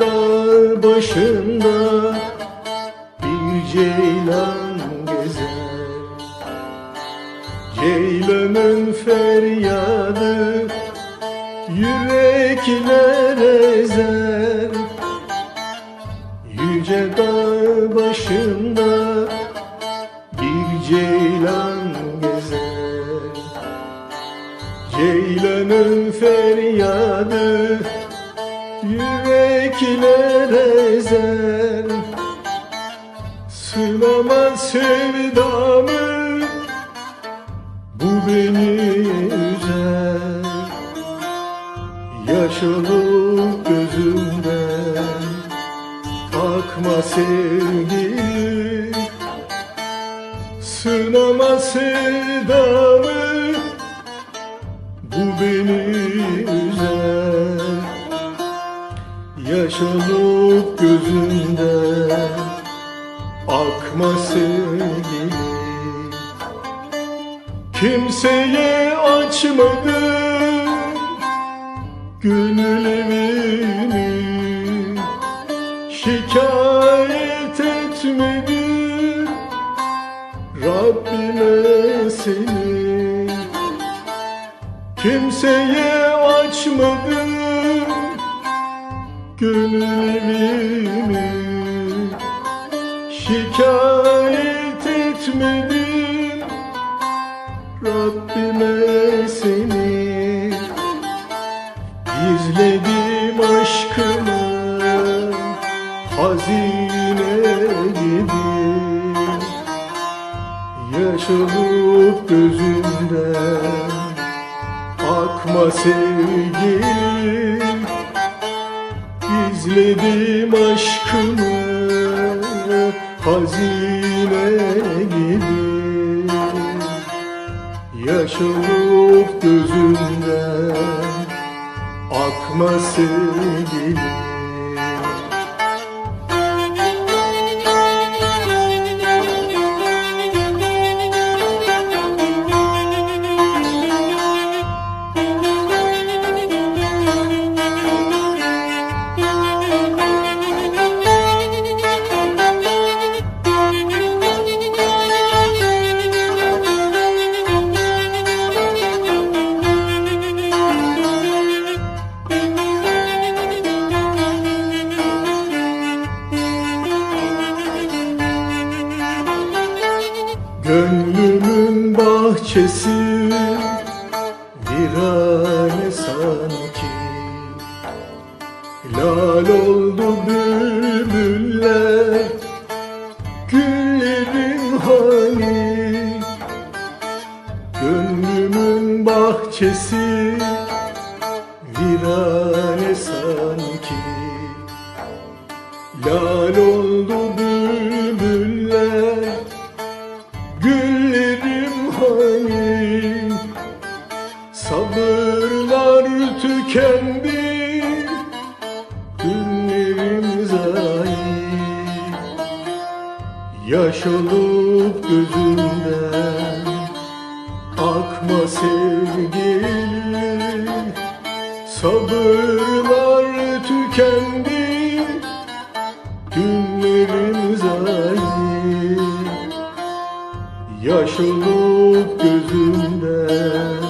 dağ başında bir ceylan gezer. Ceylanın feryadı yürekler ezer. Yüce dağ başında bir ceylan gezer. Ceylanın feryadı yürekler ezer Sınama sevdamı bu beni üzer. Yaş olup gözümden akma sevgi Sınama sevdamı bu beni üzer Yaş olup gözümden akma sevgi Kimseye açmadım gönül evini Şikayet etmedim Rabbime seni. Kimseye açmadım gönül evimi Şikayet etmedim. Rabbime seni Gizledim aşkımı hazine gibi. Yaş olup gözümden akma sevgilim Gizledim aşkımı hazine gibi. Yaş olup gözümden akma sevgilim bahçesi virane sanki. Lal oldu bülbüller Güllerin hani Gönlümün bahçesi virane sanki. Lal oldu bülbüller Yaş olup gözümden Akma sevgilim. Sabırlar tükendi Günlerim zayi. Yaş olup gözümden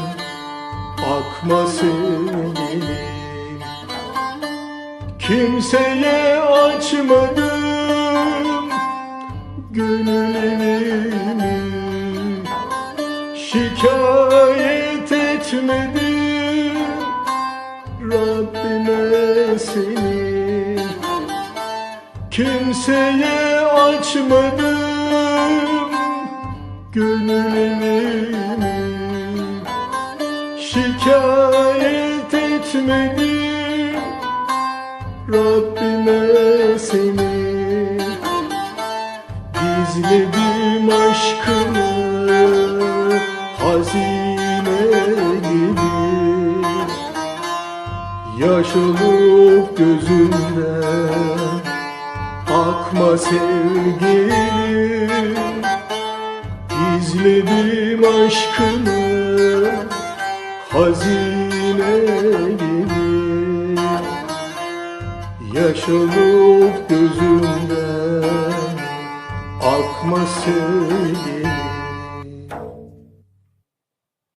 akma sevgilim. Kimseye açmadım Seni. Kimseye açmadım gönül evimi Şikayet etmedim Rabbime seni. Gizledim aşkımı Yaş olup gözümden akma sevgilim Gizledim aşkımı hazine gibi. Yaş olup gözümden Akma sevgilim